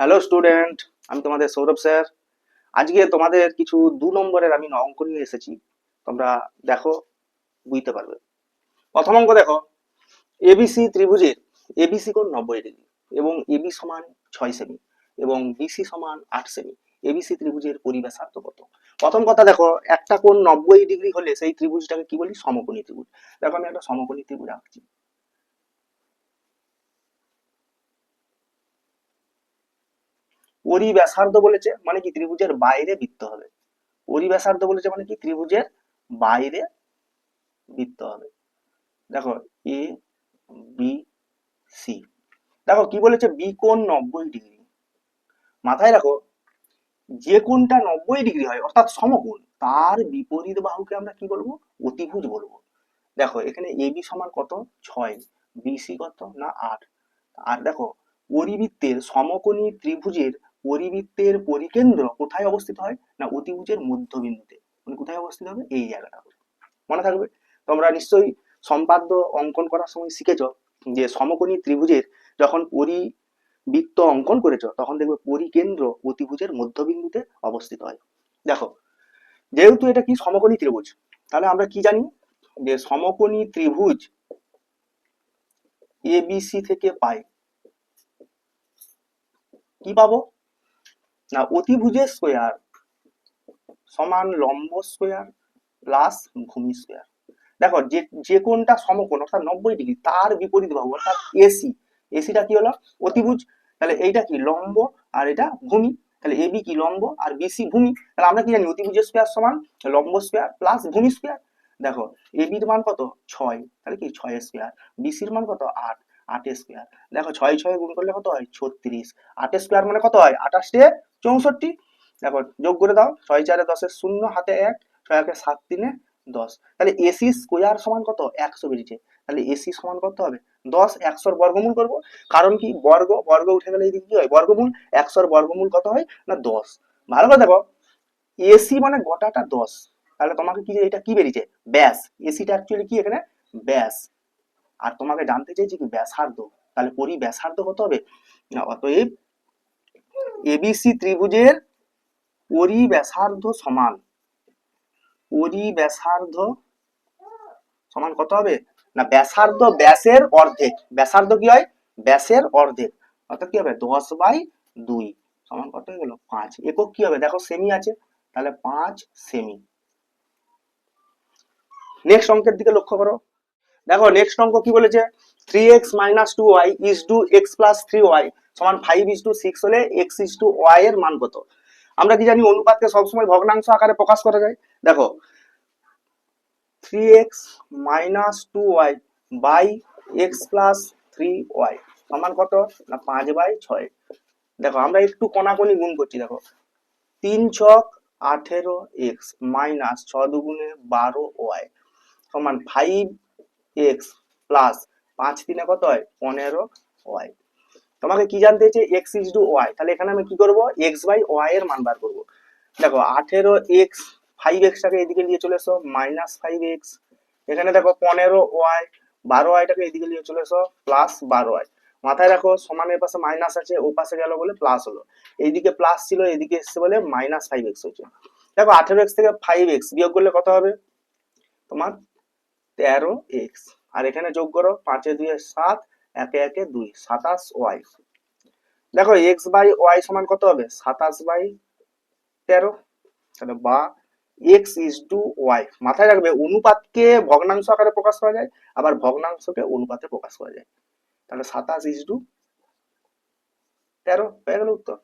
Hello student আমি তোমাদের Sourav sir. আজকে তোমাদের কিছু দু নম্বরের আমি অঙ্ক নিয়ে এসেছি। তোমরা দেখো, বুঝতে পারবে। প্রথম অঙ্ক দেখো। এবিসি ত্রিভুজের এবিসি কোণ নব্বই ডিগ্রি এবং এবি সমান ছয় সেমি এবং বিসি সমান আট সেমি। এবিসি ত্রিভুজের পরিবেশার্থ কত প্রথম কথা দেখো, একটা কোণ নব্বই ডিগ্রি হলে সেই ত্রিভুজটাকে কি বলি? সমকোণী ত্রিভুজ। দেখো, আমি একটা সমকোণী ত্রিভুজ আঁকছি। পরিব্যাসার্ধ বলেছে মানে কি? ত্রিভুজের বাইরে বৃত্ত হবে। পরিব্যাসার্ধ বলেছে মানে কি? ত্রিভুজের বাইরে বৃত্ত হবে। দেখো এ বি সি দেখো, কি বলেছে? বি কোণ নব্বই ডিগ্রি। মাথায় রাখো, যে কোণটা নব্বই ডিগ্রি হয়, অর্থাৎ সমকোণ, তার বিপরীত বাহুকে আমরা কি বলব? অতিভুজ বলব। দেখো, এখানে এ বি সমান কত? ছয়। বিসি কত? না, আট। আর দেখো, পরিবৃত্তের সমকোণী ত্রিভুজের পরিবৃত্তের পরিকেন্দ্র কোথায় অবস্থিত হয়? না, অতিভুজের মধ্যবিন্দুতে। মানে কোথায় অবস্থিত হবে? এই জায়গাটা মনে থাকবে? তোমরা নিশ্চয়ই সম্পাদ্য অঙ্কন করার সময় শিখেছ যে সমকোণী ত্রিভুজের যখন পরিবৃত্ত অঙ্কন করেছ, তখন দেখবে পরিকেন্দ্র অতিভুজের মধ্যবিন্দুতে অবস্থিত হয়। দেখো, যেহেতু এটা কি সমকোণী ত্রিভুজ, তাহলে আমরা কি জানি? যে সমকোণী ত্রিভুজ এবিসি থেকে পাই। কি পাবো? না অতিভুজের স্কোয়ার সমান লম্ব স্কোয়ার প্লাস ভূমি স্কোয়ার দেখো, যে যে কোনটা সমকোণ, অর্থাৎ নব্বই ডিগ্রি, তার বিপরীত বাহু, অর্থাৎ এসি এসিটা কি হলো? অতিভুজ। তাহলে এইটা কি? লম্ব, আর এটা ভূমি। তাহলে এবি কি? লম্ব, আর বিসি ভূমি। তাহলে আমরা কি জানি? অতিভুজের স্কোয়ার সমান লম্ব স্কোয়ার প্লাস ভূমি স্কোয়ার দেখো এবির মান কত? ছয়। তাহলে কি? ছয় স্কোয়ার বিসির মান কত? আট। আট স্কোয়ার দেখো ছয় ছয় গুণ করলে কত হয়? ছত্রিশ। আট স্কোয়ার মানে কত হয়? আঠাশটে চৌষট্টি। দেখো, যোগ করে দাও। ছয় চারে দশের শূন্য, হাতে এক। ছয় একে সাত তিনে দশ। তাহলে এসি স্কোয়ার সমান কত? একশো বেরিয়েছে। তাহলে এসি সমান কত হবে? দশ, একশোর বর্গমূল করব। কারণ কি? বর্গ বর্গ উঠে গেলে এইদিকে কি হয়? বর্গমূল। একশোর বর্গমূল কত হয়? না, দশ। ভালো করে দেখো। এসি মানে গোটাটা দশ। তাহলে তোমাকে কি, এটা কি বেরিয়েছে? ব্যাস। এসিটা অ্যাকচুয়ালি কি এখানে? ব্যাস। আর তোমাকে জানতে চাইছি কি ব্যাসার্ধ? তাহলে পরি ব্যাসার্ধ কত হবে? অতএব এবিসি ত্রিভুজের পরিব্যাসার্ধ সমান। পরিব্যাসার্ধ সমান কত হবে? না, ব্যাসার্ধ ব্যাসের অর্ধেক। ব্যাসার্ধ কি হয়? ব্যাসের অর্ধেক। অর্থাৎ কি হবে? দশ বাই দুই। সমান কত হয়ে গেল? পাঁচ। একক কি হবে? দেখো সেমি আছে। তাহলে পাঁচ সেমি নেক্সট অঙ্কের দিকে লক্ষ্য করো। দেখো নেক্সট অঙ্ক কি বলেছে? Three x minus two y is two x plus three y সমান ফাইভ ইস টু সিক্স হলে এক্স ইস টু ওয়াই এর মান কত? আমরা কি জানি অনুপাতকে সবসময় ভগ্নাংশ আকারে প্রকাশ করা যায়? দেখো three x minus two y by x plus three y সমান কত? না, পাঁচ বাই ছয়। দেখো, আমরা একটু কোনাকুনি গুণ করছি, দেখো। তিন ছক আঠেরো এক্স মাইনাস ছ দুগুণে বারো ওয়াই সমান ফাইভ এক্স প্লাস পাঁচ তিনে কত হয়? পনেরো ওয়াই। তোমাকে কি জানতে হচ্ছে? এক্স ইজ টু ওয়াই তাহলে এখানে আমি কি করব? এক্স বাই ওয়াই এর মান বার করব। দেখো, আঠেরো এক্স ফাইভ এক্সটাকে এদিকে নিয়ে চলে এসো মাইনাস ফাইভ এক্স এখানে দেখো, পনেরো ওয়াই বারো ওয়াইটাকে এদিকে নিয়ে চলে এসো প্লাস বারো ওয়াই মাথায় রাখো, সমানের পাশে মাইনাস আছে, ও পাশে গেল বলে প্লাস হলো। এইদিকে প্লাস ছিল এদিকে এসছে বলে মাইনাস ফাইভ এক্স হয়েছে। দেখো, আঠেরো এক্স থেকে ফাইভ এক্স বিয়োগ করলে কত হবে? তোমার তেরো এক্স। আর এখানে যোগ করো, পাঁচে দুয়ে সাত, একে একে দুই, সাতাশ ওয়াই। দেখো, এক্স বাই ওয়াই সমান কত হবে? সাতাশ বাই তেরো। তাহলে বা এক্স ইজ টু ওয়াই। মাথায় রাখবে, অনুপাতকে ভগ্নাংশ আকারে প্রকাশ করা যায়, আবার ভগ্নাংশকে অনুপাতে প্রকাশ করা যায়। তাহলে সাতাশ ইজ টু তেরো, হয়ে গেল উত্তর।